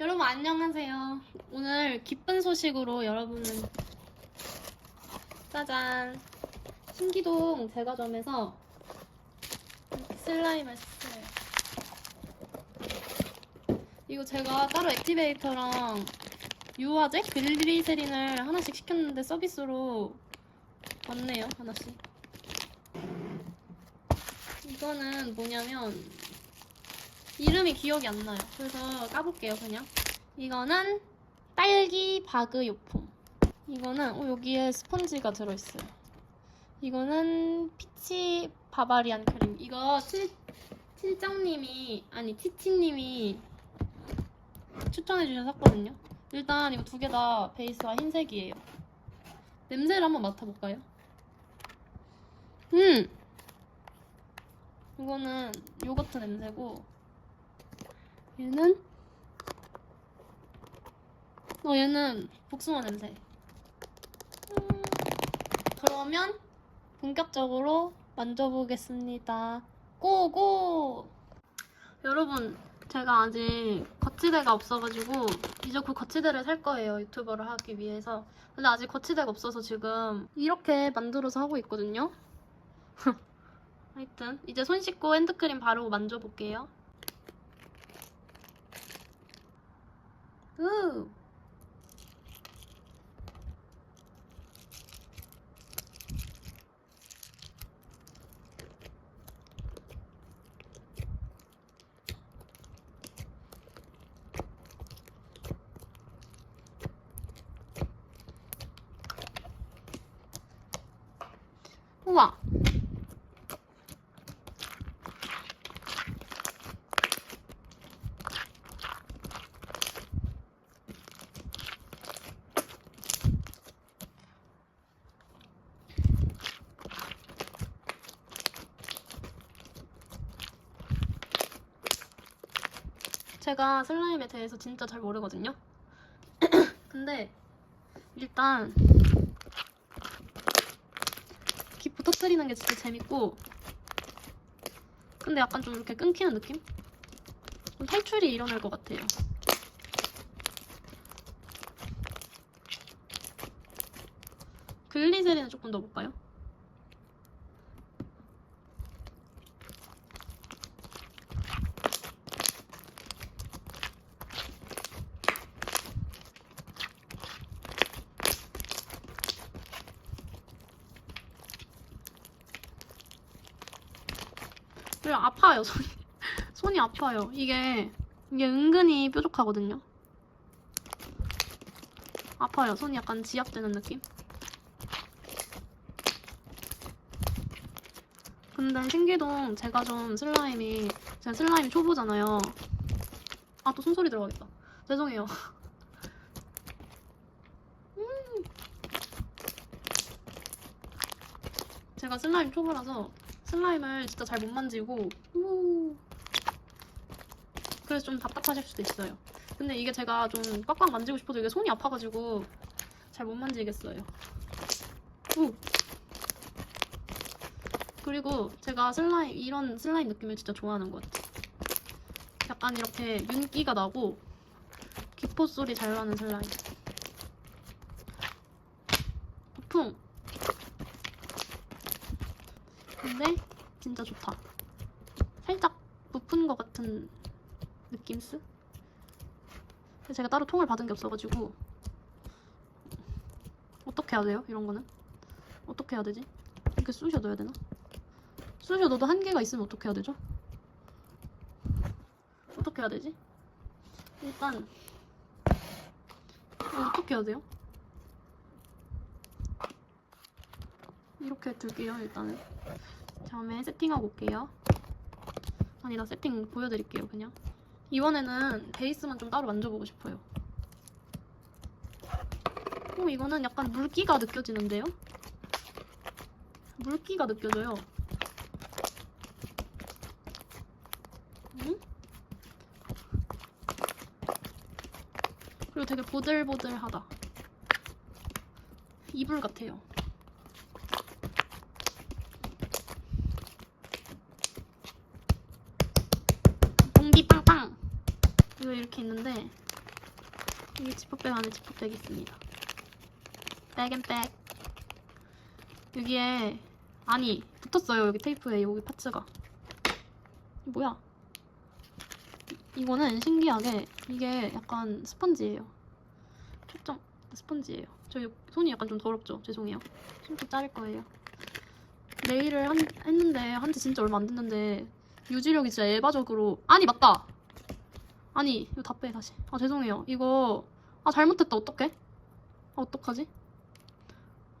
여러분 안녕하세요. 오늘 기쁜 소식으로 여러분은 짜잔 신기동 제과점에서 슬라임을 샀어요. 이거 제가 따로 액티베이터랑 유화제 글리세린을 하나씩 시켰는데 서비스로 왔네요 하나씩. 이거는 뭐냐면 이름이 기억이 안 나요. 그래서 까볼게요, 그냥. 이거는 딸기 바그 요폼. 이거는 어, 여기에 스펀지가 들어있어요. 이거는 피치 바바리안 크림. 이거 칠, 칠정님이 아니 티티님이 추천해주셔서 샀거든요. 일단 이거 두 개 다 베이스가 흰색이에요. 냄새를 한번 맡아볼까요? 음! 이거는 요거트 냄새고 얘는? 어 얘는 복숭아 냄새. 음, 그러면 본격적으로 만져보겠습니다. 고고! 여러분 제가 아직 거치대가 없어가지고 이제 그 거치대를 살 거예요 유튜버를 하기 위해서. 근데 아직 거치대가 없어서 지금 이렇게 만들어서 하고 있거든요. 하여튼 이제 손 씻고 핸드크림 바르고 만져볼게요 우. 우 제가 슬라임에 대해서 진짜 잘 모르거든요. 근데 일단 기포 터뜨리는 게 진짜 재밌고 근데 약간 좀 이렇게 끊기는 느낌? 좀 탈출이 일어날 것 같아요. 글리세린을 조금 넣어볼까요? 그래 아파요. 손이 손이 아파요. 이게 이게 은근히 뾰족하거든요. 아파요. 손이 약간 지압되는 느낌. 근데 신기동 제가 좀 슬라임이 제가 슬라임이 초보잖아요. 아또 손소리 들어가겠다. 죄송해요. 음. 제가 슬라임 초보라서 슬라임을 진짜 잘 못 만지고 우. 그래서 좀 답답하실 수도 있어요. 근데 이게 제가 좀 꽉꽉 만지고 싶어도 이게 손이 아파가지고 잘 못 만지겠어요. 우. 그리고 제가 슬라임 이런 슬라임 느낌을 진짜 좋아하는 것 같아요. 약간 이렇게 윤기가 나고 기포 소리 잘 나는 슬라임. 근데 진짜 좋다. 살짝 부푼 것 같은 느낌스? 근데 제가 따로 통을 받은 게 없어가지고 어떻게 해야 돼요? 이런 거는 어떻게 해야 되지? 이렇게 쑤셔 넣어야 되나? 쑤셔 넣어도 한계가 있으면 어떻게 해야 되죠? 어떻게 해야 되지? 일단 이거 어떻게 해야 돼요? 이렇게 둘게요 일단은 다음에 세팅하고 올게요. 아니 나 세팅 보여드릴게요 그냥. 이번에는 베이스만 좀 따로 만져보고 싶어요. 오 이거는 약간 물기가 느껴지는데요? 물기가 느껴져요. 응? 그리고 되게 보들보들하다. 이불 같아요. 이거 이렇게 있는데 여기 지퍼백 안에 지퍼백이 있습니다. 백앤백. 여기에 아니 붙었어요 여기 테이프에 여기 파츠가. 이게 뭐야? 이- 이거는 신기하게 이게 약간 스펀지예요. 초점 스펀지예요. 저희 손이 약간 좀 더럽죠? 죄송해요. 손좀 자를 거예요. 네일을 한, 했는데 한 지 진짜 얼마 안 됐는데 유지력이 진짜 에바적으로 아니 맞다. 아니 이거 다 빼 다시. 아 죄송해요. 이거 아 잘못했다 어떡해? 아 어떡하지?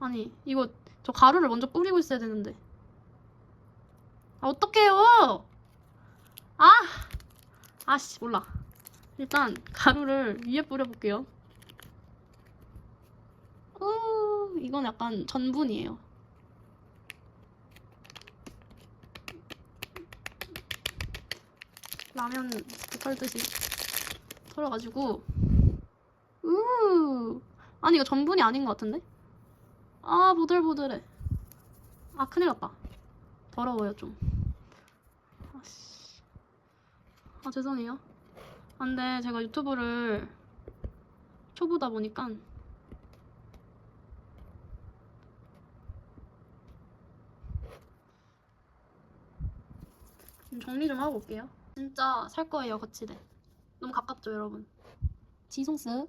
아니 이거 저 가루를 먼저 뿌리고 있어야 되는데. 아 어떡해요? 아 아씨 몰라. 일단 가루를 위에 뿌려볼게요. 어, 이건 약간 전분이에요. 라면 털듯이 털어가지고 우 아니 이거 전분이 아닌 것 같은데? 아 보들보들해. 아 큰일 났다. 더러워요 좀. 아씨. 아 죄송해요. 아, 근데 제가 유튜브를 초보다 보니까. 좀 정리 좀 하고 올게요. 진짜 살 거예요 거치대 너무 가깝죠 여러분. 지송스.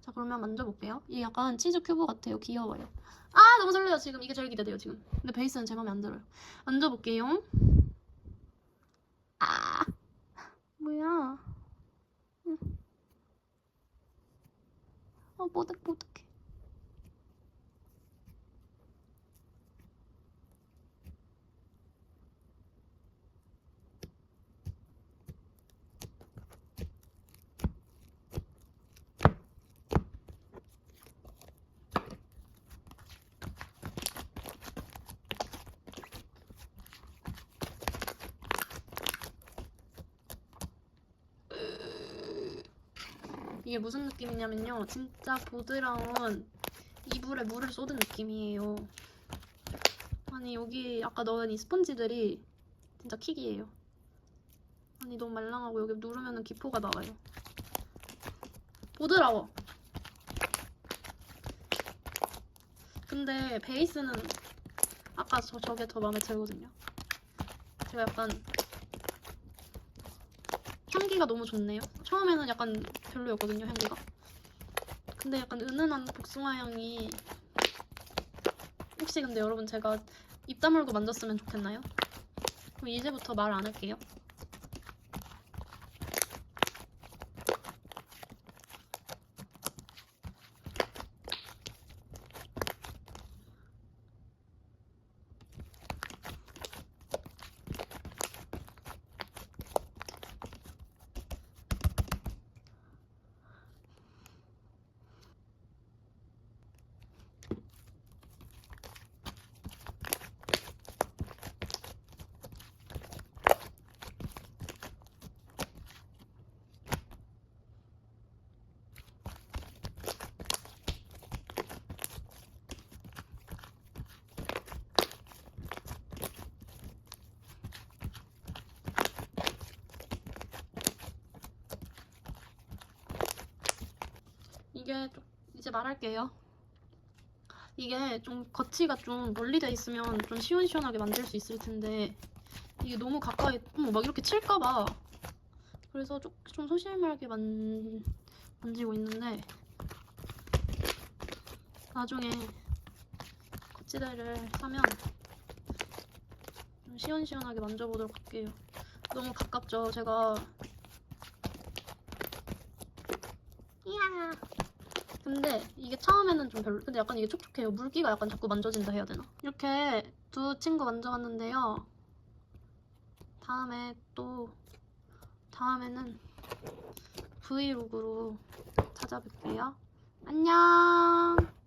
자 그러면 만져볼게요. 이게 약간 치즈 큐브 같아요. 귀여워요. 아 너무 설레요 지금. 이게 제일 기대돼요 지금. 근데 베이스는 제 맘에 안 들어요. 만져볼게요. 아! 뭐야? 응. 아 뽀득뽀득해 이게 무슨 느낌이냐면요. 진짜 보드라운 이불에 물을 쏟은 느낌이에요. 아니 여기 아까 넣은 이 스펀지들이 진짜 킥이에요. 아니 너무 말랑하고 여기 누르면 기포가 나와요. 보드라워. 근데 베이스는 아까 저 저게 더 마음에 들거든요. 제가 약간 향기가 너무 좋네요. 처음에는 약간 별로였거든요, 향기가. 근데 약간 은은한 복숭아 향이 혹시 근데 여러분 제가 입 다물고 만졌으면 좋겠나요? 그럼 이제부터 말 안 할게요. 이게 좀 이제 말할게요. 이게 좀 거치가 좀 멀리 돼 있으면 좀 시원시원하게 만들 수 있을 텐데 이게 너무 가까이 어머, 막 이렇게 칠까봐 그래서 좀, 좀 소심하게 만, 만지고 있는데 나중에 거치대를 사면 좀 시원시원하게 만져보도록 할게요. 너무 가깝죠? 제가 이야 근데 이게 처음에는 좀 별로 근데 약간 이게 촉촉해요. 물기가 약간 자꾸 만져진다 해야 되나? 이렇게 두 친구 만져봤는데요. 다음에 또 다음에는 브이로그로 찾아뵐게요. 안녕